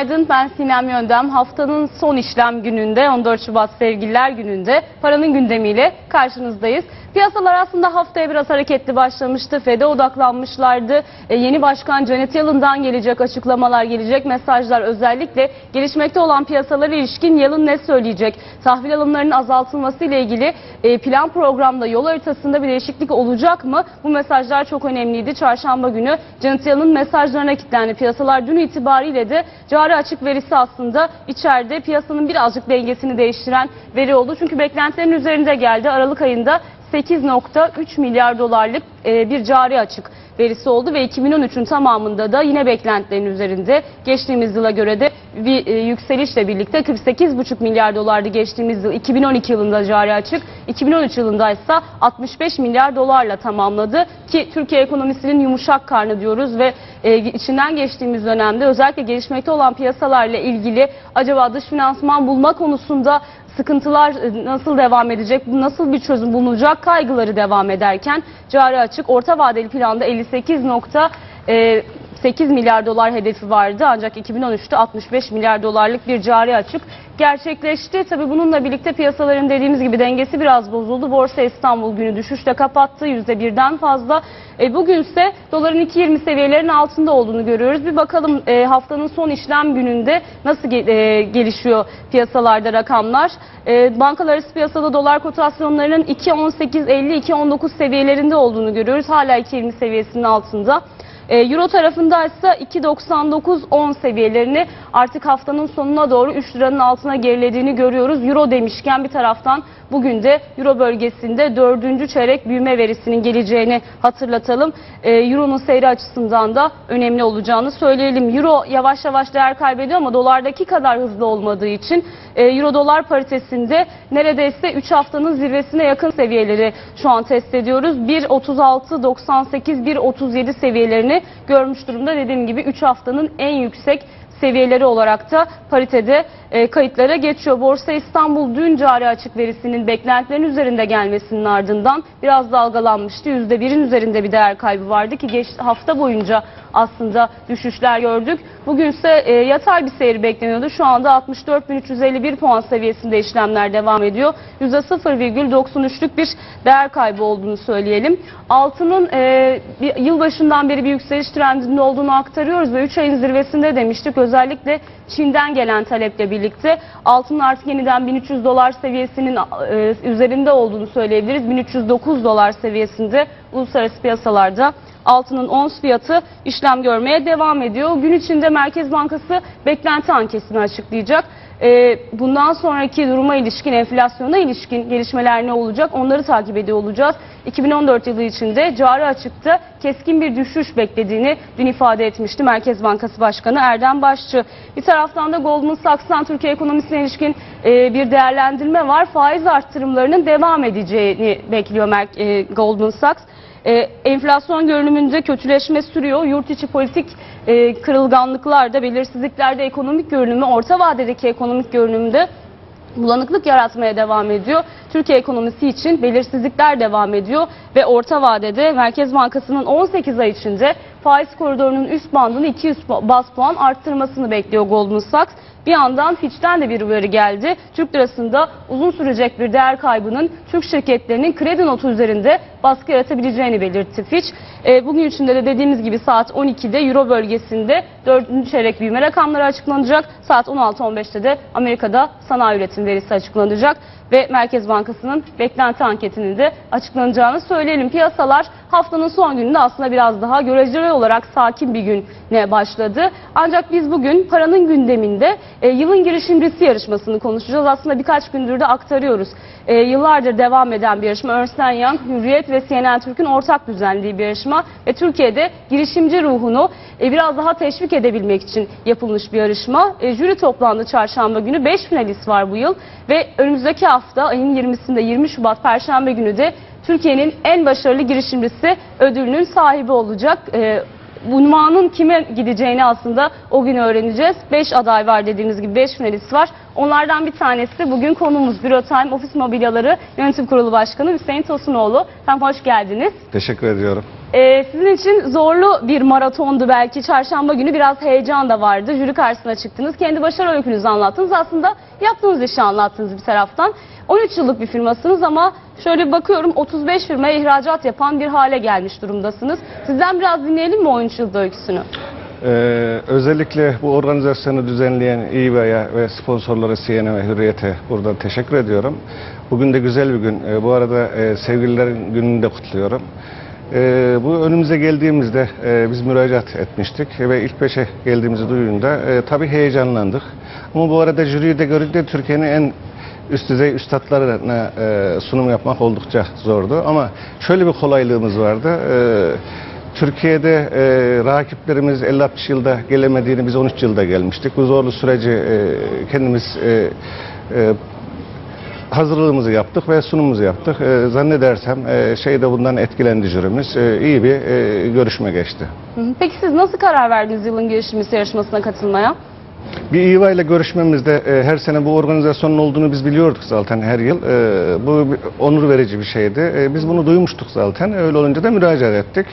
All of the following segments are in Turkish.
Günaydın ben Sinem Yöndem. Haftanın son işlem gününde 14 Şubat Sevgililer Günü'nde paranın gündemiyle karşınızdayız. Piyasalar aslında haftaya biraz hareketli başlamıştı. FED'e odaklanmışlardı. E, yeni başkan Janet Yellen'dan gelecek açıklamalar, gelecek mesajlar özellikle gelişmekte olan piyasalara ilişkin Yellen ne söyleyecek? Tahvil alımlarının azaltılması ile ilgili e, plan programda yol haritasında bir değişiklik olacak mı? Bu mesajlar çok önemliydi. Çarşamba günü Janet Yellen mesajlarına kilitlendi. Piyasalar dün itibariyle de cari açık verisi aslında içeride piyasanın birazcık dengesini değiştiren veri oldu. Çünkü beklentilerin üzerinde geldi. Aralık ayında 8.3 milyar dolarlık e, bir cari açık verisi oldu ve 2013'ün tamamında da yine beklentilerin üzerinde. Geçtiğimiz yıla göre de bir e, yükselişle birlikte 48,5 milyar dolardı geçtiğimiz yıl. 2012 yılında cari açık 2013 yılında ise 65 milyar dolarla tamamladı. Ki Türkiye ekonomisinin yumuşak karnı diyoruz ve e, içinden geçtiğimiz dönemde özellikle gelişmekte olan piyasalarla ilgili acaba dış finansman bulma konusunda sıkıntılar e, nasıl devam edecek, nasıl bir çözüm bulunacak kaygıları devam ederken cari açık orta vadeli planda 58.8 milyar dolar hedefi vardı ancak 2013'te 65 milyar dolarlık bir cari açık gerçekleşti. Tabi bununla birlikte piyasaların dediğimiz gibi dengesi biraz bozuldu. Borsa İstanbul günü düşüşle kapattı %1'den fazla. E, bugünse doların 2.20 seviyelerinin altında olduğunu görüyoruz. Bir bakalım e, haftanın son işlem gününde nasıl ge- e, gelişiyor piyasalarda rakamlar. E, bankalar arası piyasada dolar kotasyonlarının 2.18.50-2.19 seviyelerinde olduğunu görüyoruz. Hala 2.20 seviyesinin altında. E, Euro tarafında ise 2.99-10 seviyelerini artık haftanın sonuna doğru 3 liranın altına gerilediğini görüyoruz. Euro demişken bir taraftan bugün de Euro bölgesinde 4. çeyrek büyüme verisinin geleceğini hatırlatalım. E, Euro'nun seyri açısından da önemli olacağını söyleyelim. Euro yavaş yavaş değer kaybediyor ama dolardaki kadar hızlı olmadığı için Euro dolar paritesinde neredeyse 3 haftanın zirvesine yakın seviyeleri şu an test ediyoruz. 1.36.98 1.37 seviyelerini görmüş durumda. Dediğim gibi 3 haftanın en yüksek seviyeleri olarak da paritede e, kayıtlara geçiyor. Borsa İstanbul dün cari açık verisinin beklentilerin üzerinde gelmesinin ardından biraz dalgalanmıştı. %1'in üzerinde bir değer kaybı vardı ki geç, hafta boyunca aslında düşüşler gördük. Bugünse e, yatay bir seyir bekleniyordu. Şu anda 64.351 puan seviyesinde işlemler devam ediyor. %0,93'lük bir değer kaybı olduğunu söyleyelim. Altının e, yılbaşından beri bir yükseliş trendinde olduğunu aktarıyoruz ve 3 ayın zirvesinde demiştik. Özellikle Çin'den gelen taleple birlikte altının artık yeniden 1300 dolar seviyesinin e, üzerinde olduğunu söyleyebiliriz. 1309 dolar seviyesinde uluslararası piyasalarda altının ons fiyatı işlem görmeye devam ediyor. Gün içinde Merkez Bankası beklenti anketini açıklayacak. Ee, bundan sonraki duruma ilişkin, enflasyona ilişkin gelişmeler ne olacak onları takip ediyor olacağız. 2014 yılı içinde cari açıkta keskin bir düşüş beklediğini dün ifade etmişti Merkez Bankası Başkanı Erdem Başçı. Bir taraftan da Goldman Sachs'tan Türkiye ekonomisine ilişkin e, bir değerlendirme var. Faiz arttırımlarının devam edeceğini bekliyor e, Goldman Sachs. E, enflasyon görünümünde kötüleşme sürüyor. Yurt içi politik e, kırılganlıklarda, belirsizliklerde ekonomik görünümü, orta vadedeki ekonomik görünümde bulanıklık yaratmaya devam ediyor. Türkiye ekonomisi için belirsizlikler devam ediyor ve orta vadede Merkez Bankası'nın 18 ay içinde faiz koridorunun üst bandını 200 bas puan arttırmasını bekliyor Goldman Sachs. Bir yandan Fitch'ten de bir uyarı geldi. Türk lirasında uzun sürecek bir değer kaybının Türk şirketlerinin kredi notu üzerinde baskı yaratabileceğini belirtti Fitch. E, bugün içinde de dediğimiz gibi saat 12'de Euro bölgesinde 4. çeyrek büyüme rakamları açıklanacak. Saat 16.15'te de Amerika'da sanayi üretim verisi açıklanacak ve Merkez Bankası'nın beklenti anketinin de açıklanacağını söyleyelim. Piyasalar haftanın son gününde aslında biraz daha göreceli olarak sakin bir güne başladı. Ancak biz bugün paranın gündeminde e, yılın girişimcisi yarışmasını konuşacağız. Aslında birkaç gündür de aktarıyoruz. E, yıllardır devam eden bir yarışma. Ernst Young, Hürriyet ve CNN Türk'ün ortak düzenlediği bir yarışma ve Türkiye'de girişimci ruhunu e, biraz daha teşvik edebilmek için yapılmış bir yarışma. E, jüri toplandı çarşamba günü. 5 finalist var bu yıl ve önümüzdeki hafta ayın 20'sinde 20 Şubat Perşembe günü de Türkiye'nin en başarılı girişimcisi ödülünün sahibi olacak. E, unvanın kime gideceğini aslında o gün öğreneceğiz. 5 aday var dediğimiz gibi 5 finalist var. Onlardan bir tanesi bugün konumuz Bürotime Ofis Mobilyaları Yönetim Kurulu Başkanı Hüseyin Tosunoğlu. Efendim hoş geldiniz. Teşekkür ediyorum. Ee, sizin için zorlu bir maratondu belki. Çarşamba günü biraz heyecan da vardı. Jüri karşısına çıktınız. Kendi başarı öykünüzü anlattınız. Aslında yaptığınız işi anlattınız bir taraftan. 13 yıllık bir firmasınız ama şöyle bakıyorum 35 firmaya ihracat yapan bir hale gelmiş durumdasınız. Sizden biraz dinleyelim mi 13 yılda öyküsünü? Ee, özellikle bu organizasyonu düzenleyen İBA'ya ve sponsorları CNN ve Hürriyet'e buradan teşekkür ediyorum. Bugün de güzel bir gün. Ee, bu arada e, sevgililerin gününü de kutluyorum. Ee, bu önümüze geldiğimizde e, biz müracaat etmiştik ve ilk beşe geldiğimizi duyunca e, tabii heyecanlandık. Ama bu arada jüriyi de görünce Türkiye'nin en üst düzey üstadlarına e, sunum yapmak oldukça zordu. Ama şöyle bir kolaylığımız vardı. E, Türkiye'de e, rakiplerimiz 50-60 yılda gelemediğini biz 13 yılda gelmiştik. Bu zorlu süreci e, kendimiz e, e, hazırlığımızı yaptık ve sunumumuzu yaptık. E, zannedersem e, şey de bundan etkilendi jürimiz. E, iyi bir e, görüşme geçti. Peki siz nasıl karar verdiniz yılın girişimcisi yarışmasına katılmaya? Bir İVA ile görüşmemizde e, her sene bu organizasyonun olduğunu biz biliyorduk zaten her yıl. E, bu bir onur verici bir şeydi. E, biz bunu duymuştuk zaten. Öyle olunca da müracaat ettik.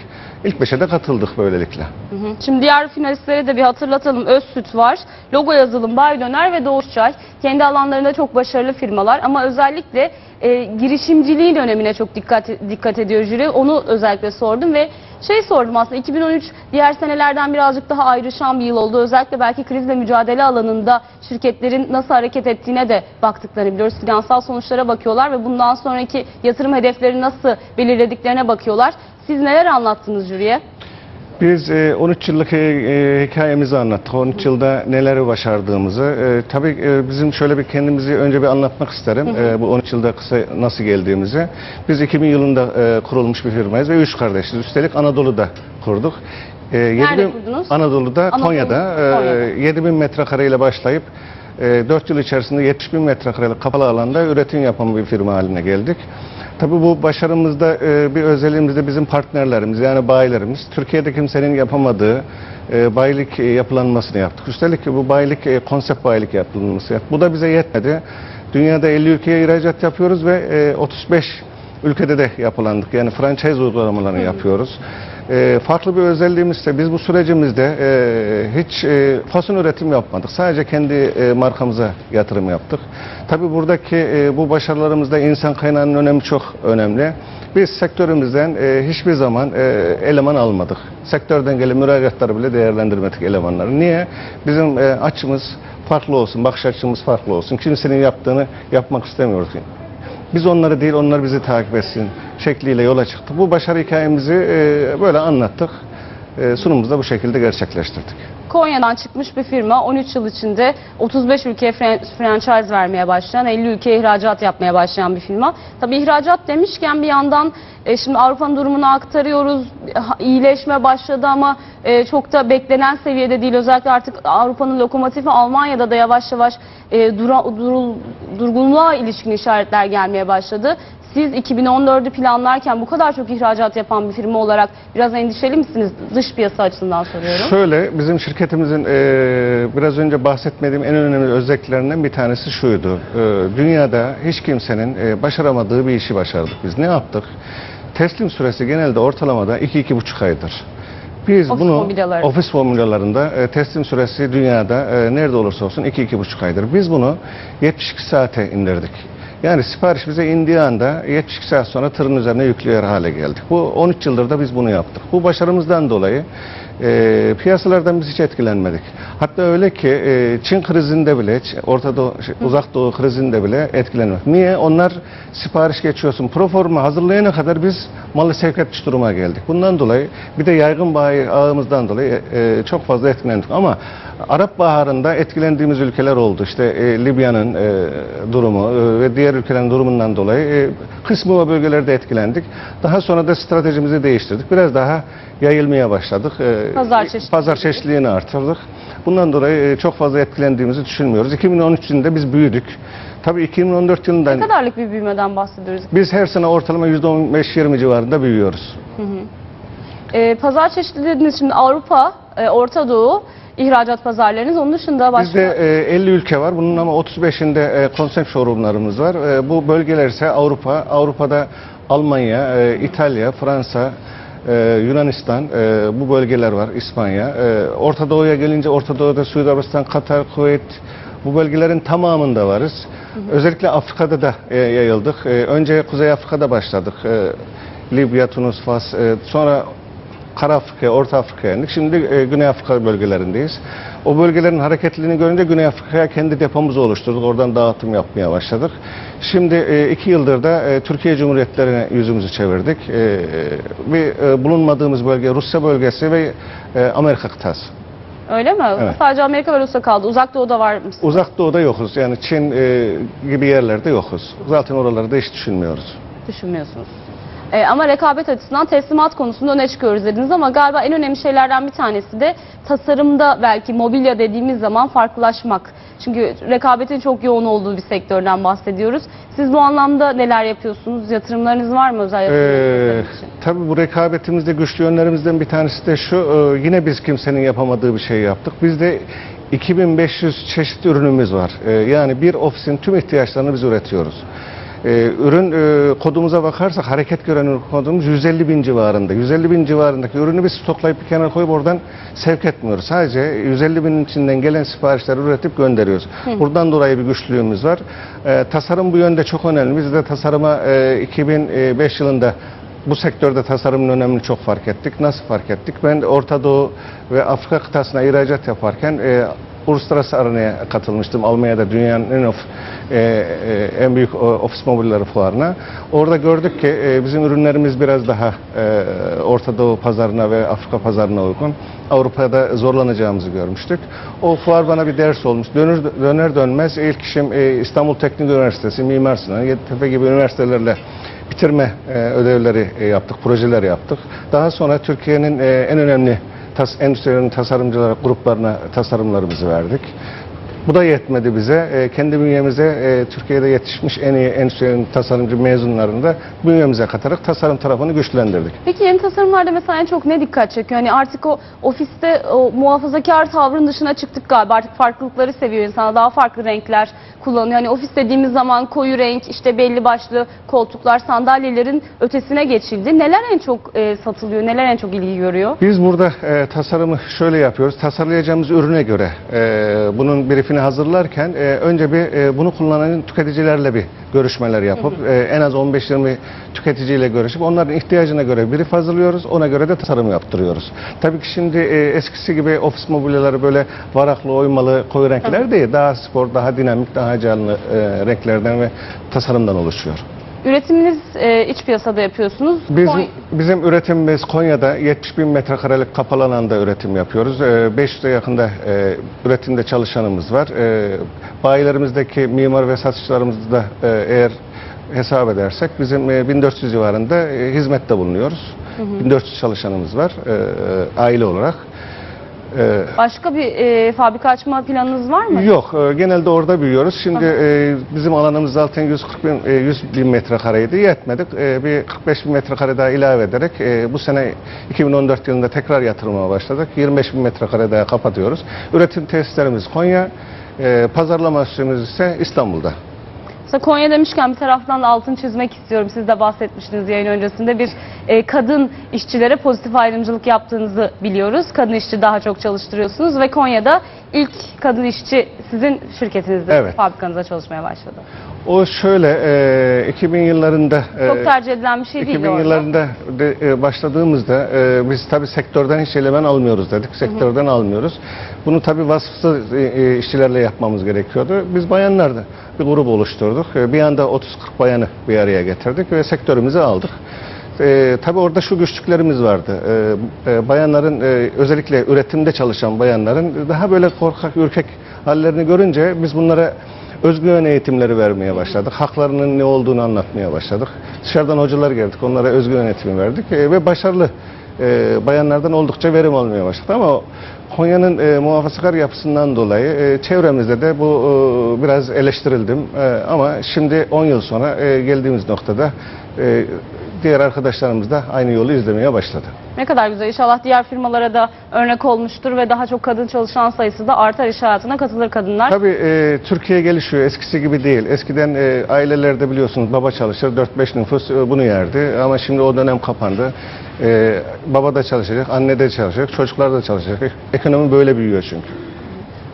İlk beşe de katıldık böylelikle. Şimdi diğer finalistlere de bir hatırlatalım. Özsüt var, Logo Yazılım, Bay Döner ve Doğuş Çay. Kendi alanlarında çok başarılı firmalar ama özellikle e, girişimciliğin önemine çok dikkat dikkat ediyor jüri. Onu özellikle sordum ve şey sordum aslında 2013 diğer senelerden birazcık daha ayrışan bir yıl oldu. Özellikle belki krizle mücadele alanında şirketlerin nasıl hareket ettiğine de baktıklarını biliyoruz. Finansal sonuçlara bakıyorlar ve bundan sonraki yatırım hedeflerini nasıl belirlediklerine bakıyorlar. Siz neler anlattınız jüriye? Biz e, 13 yıllık e, e, hikayemizi anlattık. 13 yılda neleri başardığımızı. E, tabii e, bizim şöyle bir kendimizi önce bir anlatmak isterim. E, bu 13 yılda kısa nasıl geldiğimizi. Biz 2000 yılında e, kurulmuş bir firmayız ve üç kardeşiz. Üstelik Anadolu'da kurduk. E, Nerede 7000 kurdunuz? Anadolu'da, Anadolu, Konya'da. Konya'da. E, 7000 metrekareyle başlayıp e, 4 yıl içerisinde 70 bin metrekarelik kapalı alanda üretim yapan bir firma haline geldik. Tabii bu başarımızda e, bir özelliğimiz de bizim partnerlerimiz yani bayilerimiz. Türkiye'de kimsenin yapamadığı e, bayilik e, yapılanmasını yaptık. Üstelik bu bayilik e, konsept bayilik yapılanması yaptık. Bu da bize yetmedi. Dünyada 50 ülkeye ihracat yapıyoruz ve e, 35 ülkede de yapılandık. Yani franchise uygulamalarını yapıyoruz. E, farklı bir özelliğimiz ise biz bu sürecimizde e, hiç e, fason üretim yapmadık. Sadece kendi e, markamıza yatırım yaptık. Tabii buradaki e, bu başarılarımızda insan kaynağının önemi çok önemli. Biz sektörümüzden e, hiçbir zaman e, eleman almadık. Sektörden gelen müracaatları bile değerlendirmedik elemanları. Niye? Bizim e, açımız farklı olsun, bakış açımız farklı olsun. Kimsenin yaptığını yapmak istemiyoruz. Biz onları değil, onlar bizi takip etsin şekliyle yola çıktık. Bu başarı hikayemizi e, böyle anlattık. E, sunumumuzu da bu şekilde gerçekleştirdik. Konya'dan çıkmış bir firma 13 yıl içinde 35 ülkeye fran- franchise vermeye başlayan, 50 ülkeye ihracat yapmaya başlayan bir firma. Tabii ihracat demişken bir yandan e, şimdi Avrupa'nın durumunu aktarıyoruz. İyileşme başladı ama e, çok da beklenen seviyede değil. Özellikle artık Avrupa'nın lokomotifi Almanya'da da yavaş yavaş e, dura, durul, durgunluğa ilişkin işaretler gelmeye başladı. Siz 2014'ü planlarken bu kadar çok ihracat yapan bir firma olarak biraz endişeli misiniz? Dış piyasa açısından soruyorum. Şöyle bizim şirketimizin e, biraz önce bahsetmediğim en önemli özelliklerinden bir tanesi şuydu. E, dünyada hiç kimsenin e, başaramadığı bir işi başardık biz. Ne yaptık? Teslim süresi genelde ortalamada 2-2,5 aydır. Biz Ofis bunu mobilyaları. ofis formüllerinde e, teslim süresi dünyada e, nerede olursa olsun 2-2,5 aydır. Biz bunu 72 saate indirdik. Yani sipariş bize indiği anda 72 saat sonra tırın üzerine yüklüyor hale geldik. Bu 13 yıldır da biz bunu yaptık. Bu başarımızdan dolayı e, piyasalardan biz hiç etkilenmedik. Hatta öyle ki e, Çin krizinde bile, Orta Doğu, şey, Uzak Doğu krizinde bile etkilenmedik. Niye? Onlar sipariş geçiyorsun. Proforma hazırlayana kadar biz malı sevk etmiş duruma geldik. Bundan dolayı bir de yaygın bayi ağımızdan dolayı e, çok fazla etkilendik. Ama Arap Baharı'nda etkilendiğimiz ülkeler oldu. İşte e, Libya'nın e, durumu e, ve diğer ülkelerin durumundan dolayı e, kısmı o bölgelerde etkilendik. Daha sonra da stratejimizi değiştirdik. Biraz daha yayılmaya başladık. E, Pazar çeşitliliği. Pazar çeşitliliğini artırdık. Bundan dolayı e, çok fazla etkilendiğimizi düşünmüyoruz. 2013 yılında biz büyüdük. Tabii 2014 yılından Ne kadarlık bir büyümeden bahsediyoruz? biz her sene ortalama %15-20 civarında büyüyoruz. E, pazar çeşitliliğiniz şimdi Avrupa, e, Orta Doğu ihracat pazarlarınız. Onun dışında başka... Bizde e, 50 ülke var. Bunun ama 35'inde e, konsept showroomlarımız var. E, bu bölgeler ise Avrupa. Avrupa'da Almanya, e, İtalya, Fransa, e, Yunanistan e, bu bölgeler var. İspanya. E, Orta Doğu'ya gelince Orta Doğu'da Suudi Arabistan, Katar, Kuveyt bu bölgelerin tamamında varız. Özellikle Afrika'da da e, yayıldık. E, önce Kuzey Afrika'da başladık. E, Libya, Tunus, Fas, e, sonra Kara Afrika'ya, Orta Afrika'ya indik. Şimdi e, Güney Afrika bölgelerindeyiz. O bölgelerin hareketliliğini görünce Güney Afrika'ya kendi depomuzu oluşturduk. Oradan dağıtım yapmaya başladık. Şimdi e, iki yıldır da e, Türkiye Cumhuriyetlerine yüzümüzü çevirdik. E, e, bulunmadığımız bölge Rusya bölgesi ve Amerika kıtası. Öyle mi? Evet. Sadece Amerika ve Rusya kaldı. Uzak Doğu'da var mısınız? Uzak Doğu'da yokuz. Yani Çin gibi yerlerde yokuz. Zaten oraları da hiç düşünmüyoruz. düşünmüyorsunuz. Ee, ama rekabet açısından teslimat konusunda öne çıkıyoruz dediniz ama galiba en önemli şeylerden bir tanesi de tasarımda belki mobilya dediğimiz zaman farklılaşmak. Çünkü rekabetin çok yoğun olduğu bir sektörden bahsediyoruz. Siz bu anlamda neler yapıyorsunuz? Yatırımlarınız var mı özel Ee, yatırımlarınız için? tabii bu rekabetimizde güçlü yönlerimizden bir tanesi de şu, e, yine biz kimsenin yapamadığı bir şey yaptık. Bizde 2500 çeşit ürünümüz var. E, yani bir ofisin tüm ihtiyaçlarını biz üretiyoruz. E, ürün e, kodumuza bakarsak hareket gören ürün kodumuz 150 bin civarında. 150 bin civarındaki ürünü biz stoklayıp bir kenara koyup oradan sevk etmiyoruz. Sadece 150 binin içinden gelen siparişleri üretip gönderiyoruz. Buradan dolayı bir güçlüğümüz var. E, tasarım bu yönde çok önemli. Biz de tasarıma e, 2005 yılında bu sektörde tasarımın önemini çok fark ettik. Nasıl fark ettik? Ben Orta Doğu ve Afrika kıtasına ihracat yaparken e, uluslararası arenaya katılmıştım. Almanya'da dünyanın en of, e, e, en büyük o, ofis mobilyaları fuarına. Orada gördük ki e, bizim ürünlerimiz biraz daha e, Orta Doğu pazarına ve Afrika pazarına uygun. Avrupa'da zorlanacağımızı görmüştük. O fuar bana bir ders olmuş. Dönür, döner dönmez ilk işim e, İstanbul Teknik Üniversitesi, Mimar Sinan, Yeditepe gibi üniversitelerle bitirme e, ödevleri e, yaptık, projeler yaptık. Daha sonra Türkiye'nin e, en önemli tas, endüstrinin tasarımcıları gruplarına tasarımlarımızı verdik. Bu da yetmedi bize. E, kendi bünyemize e, Türkiye'de yetişmiş en iyi endüstrinin tasarımcı mezunlarını da bünyemize katarak tasarım tarafını güçlendirdik. Peki yeni tasarımlarda mesela en çok ne dikkat çekiyor? Hani artık o ofiste o muhafazakar tavrın dışına çıktık galiba. Artık farklılıkları seviyor insanlar. Daha farklı renkler kullanıyor. Hani ofis dediğimiz zaman koyu renk, işte belli başlı koltuklar, sandalyelerin ötesine geçildi. Neler en çok e, satılıyor? Neler en çok ilgi görüyor? Biz burada e, tasarımı şöyle yapıyoruz. Tasarlayacağımız ürüne göre e, bunun briefini hazırlarken e, önce bir e, bunu kullanan tüketicilerle bir görüşmeler yapıp e, en az 15-20 tüketiciyle görüşüp onların ihtiyacına göre brief hazırlıyoruz. Ona göre de tasarım yaptırıyoruz. Tabii ki şimdi e, eskisi gibi ofis mobilyaları böyle varaklı, oymalı, koyu renkler değil. Daha spor, daha dinamik, daha canlı e, renklerden ve tasarımdan oluşuyor. Üretiminiz e, iç piyasada yapıyorsunuz. Bizim, Konya- bizim üretimimiz Konya'da 70 bin metrekarelik kapalı alanda üretim yapıyoruz. Ee, 500'e yakında e, üretimde çalışanımız var. Ee, bayilerimizdeki mimar ve satışlarımızda da e, eğer hesap edersek bizim e, 1400 civarında e, hizmette bulunuyoruz. 1400 çalışanımız var e, aile olarak. Ee, Başka bir e, fabrika açma planınız var mı? Yok, e, genelde orada büyüyoruz. Şimdi e, bizim alanımız zaten 140 bin, e, 100 bin metrekareydi, yetmedik. E, bir 45 bin metrekare daha ilave ederek e, bu sene 2014 yılında tekrar yatırıma başladık. 25 bin metrekare daha kapatıyoruz. Üretim tesislerimiz Konya, e, pazarlama üssümüz ise İstanbul'da. Mesela Konya demişken bir taraftan da altını çizmek istiyorum. Siz de bahsetmiştiniz yayın öncesinde bir e, kadın işçilere pozitif ayrımcılık yaptığınızı biliyoruz. Kadın işçi daha çok çalıştırıyorsunuz ve Konya'da ilk kadın işçi sizin şirketinizde, Evet. fabrikanızda çalışmaya başladı. O şöyle, e, 2000 yıllarında... e, Çok tercih edilen bir şey değil 2000 orada. yıllarında de, e, başladığımızda e, biz tabii sektörden hiç eleman almıyoruz dedik. Sektörden almıyoruz. Bunu tabii vasıfsız e, e, işçilerle yapmamız gerekiyordu. Biz bayanlardı. Bir grup oluşturduk. E, bir anda 30-40 bayanı bir araya getirdik ve sektörümüzü aldık. E, tabii orada şu güçlüklerimiz vardı. E, e, bayanların e, özellikle üretimde çalışan bayanların daha böyle korkak, ürkek hallerini görünce biz bunlara özgüven eğitimleri vermeye başladık. Haklarının ne olduğunu anlatmaya başladık. Dışarıdan hocalar geldik, onlara özgüven eğitimi verdik E, ve başarılı e, bayanlardan oldukça verim almaya başladık. Ama Konya'nın e, muhafazakar yapısından dolayı e, çevremizde de bu e, biraz eleştirildim. E, ama şimdi 10 yıl sonra e, geldiğimiz noktada e, diğer arkadaşlarımız da aynı yolu izlemeye başladı. Ne kadar güzel. İnşallah diğer firmalara da örnek olmuştur ve daha çok kadın çalışan sayısı da artar iş hayatına katılır kadınlar. Tabii e, Türkiye gelişiyor. Eskisi gibi değil. Eskiden e, ailelerde biliyorsunuz baba çalışır. 4-5 nüfus e, bunu yerdi. Ama şimdi o dönem kapandı. E, baba da çalışacak, anne de çalışacak, çocuklar da çalışacak. Ekonomi böyle büyüyor çünkü.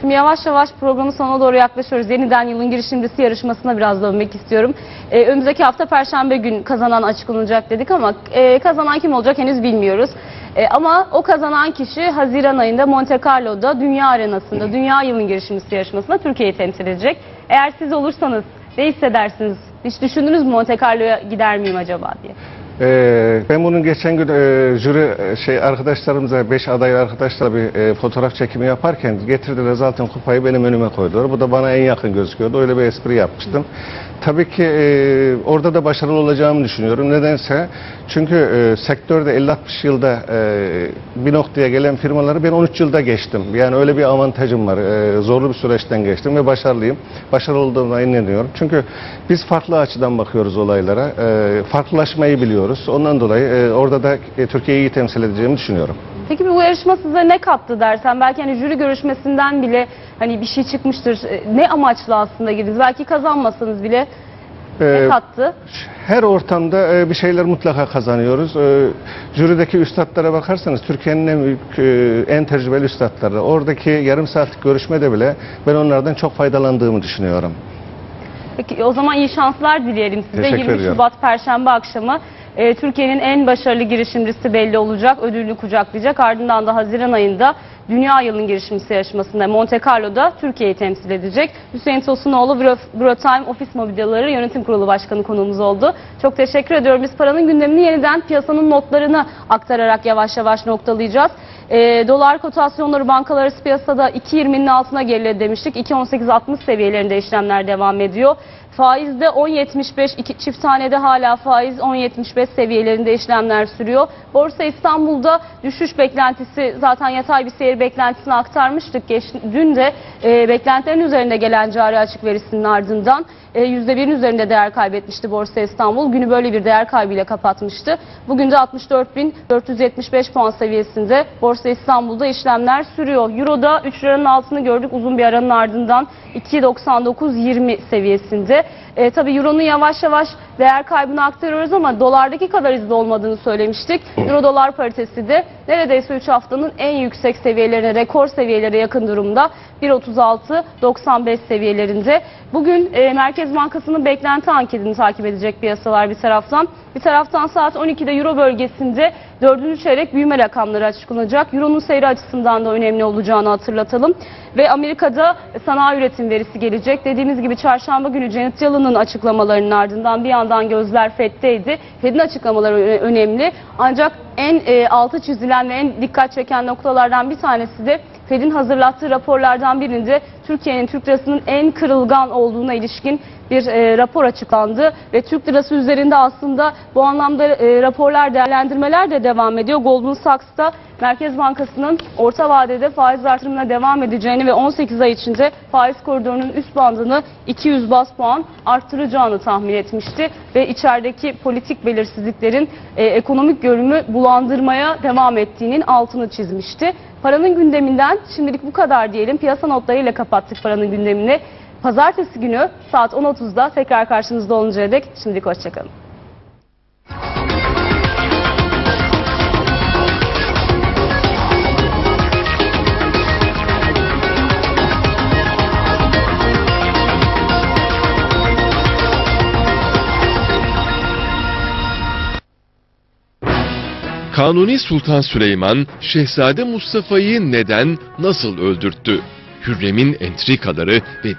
Şimdi yavaş yavaş programın sonuna doğru yaklaşıyoruz. Yeniden yılın girişimcisi yarışmasına biraz dönmek istiyorum. Ee, önümüzdeki hafta Perşembe gün kazanan açıklanacak dedik ama e, kazanan kim olacak henüz bilmiyoruz. E, ama o kazanan kişi Haziran ayında Monte Carlo'da Dünya Arenası'nda Dünya Yılın Girişimcisi yarışmasında Türkiye'yi temsil edecek. Eğer siz olursanız ne hissedersiniz? Hiç düşündünüz mü Monte Carlo'ya gider miyim acaba diye? Ee, ben bunun geçen gün e, jüri e, şey arkadaşlarımıza, beş aday arkadaşlarla bir e, fotoğraf çekimi yaparken getirdiler zaten kupayı benim önüme koydular. Bu da bana en yakın gözüküyordu. Öyle bir espri yapmıştım. Tabii ki e, orada da başarılı olacağımı düşünüyorum. Nedense çünkü e, sektörde 50-60 yılda e, bir noktaya gelen firmaları ben 13 yılda geçtim. Yani öyle bir avantajım var. E, zorlu bir süreçten geçtim ve başarılıyım. Başarılı olduğuma inanıyorum. Çünkü biz farklı açıdan bakıyoruz olaylara. E, farklılaşmayı biliyoruz. Ondan dolayı e, orada da e, Türkiye'yi iyi temsil edeceğimi düşünüyorum. Peki bu yarışma size ne kattı dersen belki hani jüri görüşmesinden bile hani bir şey çıkmıştır. E, Ne amaçla aslında girdiniz? Belki kazanmasanız bile ne E, kattı? her ortamda e, bir şeyler mutlaka kazanıyoruz. Jürideki üstadlara bakarsanız Türkiye'nin en büyük, en tecrübeli üstadları. Oradaki yarım saatlik görüşmede bile ben onlardan çok faydalandığımı düşünüyorum. Peki o zaman iyi şanslar dileyelim size. Teşekkür 20 ediyorum. Şubat Perşembe akşamı e, Türkiye'nin en başarılı girişimcisi belli olacak. Ödülünü kucaklayacak. Ardından da Haziran ayında Dünya Yılın Girişimcisi yarışmasında Monte Carlo'da Türkiye'yi temsil edecek. Hüseyin Tosunoğlu Bro, Brotime Ofis Mobilyaları Yönetim Kurulu Başkanı konuğumuz oldu. Çok teşekkür ediyorum. Biz paranın gündemini yeniden piyasanın notlarını aktararak yavaş yavaş noktalayacağız. E, dolar kotasyonları bankalar arası piyasada 2.20'nin altına geriledi demiştik. 2.18.60 seviyelerinde işlemler devam ediyor. Faizde 10.75, iki çift tanede hala faiz 10.75 seviyelerinde işlemler sürüyor. Borsa İstanbul'da düşüş beklentisi zaten yatay bir seyir beklentisini aktarmıştık. Geç, dün de e, beklentilerin üzerinde gelen cari açık verisinin ardından e, %1'in üzerinde değer kaybetmişti Borsa İstanbul. Günü böyle bir değer kaybıyla kapatmıştı. Bugün de 64.475 puan seviyesinde Borsa İstanbul'da işlemler sürüyor. Euro'da 3 liranın altını gördük uzun bir aranın ardından 2.99.20 seviyesinde. E, tabii Euro'nun yavaş yavaş değer kaybını aktarıyoruz ama dolardaki kadar hızlı olmadığını söylemiştik. Euro dolar paritesi de neredeyse 3 haftanın en yüksek seviyelerine, rekor seviyelere yakın durumda. 1.36.95 seviyelerinde. Bugün e, Merkez Bankası'nın beklenti anketini takip edecek piyasalar bir taraftan. Bir taraftan saat 12'de Euro bölgesinde 4. çeyrek büyüme rakamları açıklanacak. Euro'nun seyri açısından da önemli olacağını hatırlatalım. Ve Amerika'da sanayi üretim verisi gelecek. Dediğimiz gibi çarşamba günü Janet Yellen'ın açıklamalarının ardından bir yandan gözler FED'deydi. FED'in açıklamaları önemli. Ancak en e, altı çizilen ve en dikkat çeken noktalardan bir tanesi de Fed'in hazırlattığı raporlardan birinde Türkiye'nin Türk lirasının en kırılgan olduğuna ilişkin bir e, rapor açıklandı ve Türk lirası üzerinde aslında bu anlamda e, raporlar, değerlendirmeler de devam ediyor. Goldman Sachs'ta Merkez Bankası'nın orta vadede faiz artırımına devam edeceğini ve 18 ay içinde faiz koridorunun üst bandını 200 bas puan arttıracağını tahmin etmişti ve içerideki politik belirsizliklerin e, ekonomik görünümü bulandırmaya devam ettiğinin altını çizmişti. Paranın gündeminden şimdilik bu kadar diyelim. Piyasa notlarıyla kapattık paranın gündemini. Pazartesi günü saat 10.30'da tekrar karşınızda oluncaya dek şimdilik hoşçakalın. Kanuni Sultan Süleyman, Şehzade Mustafa'yı neden, nasıl öldürttü? Hürrem'in entrikaları ve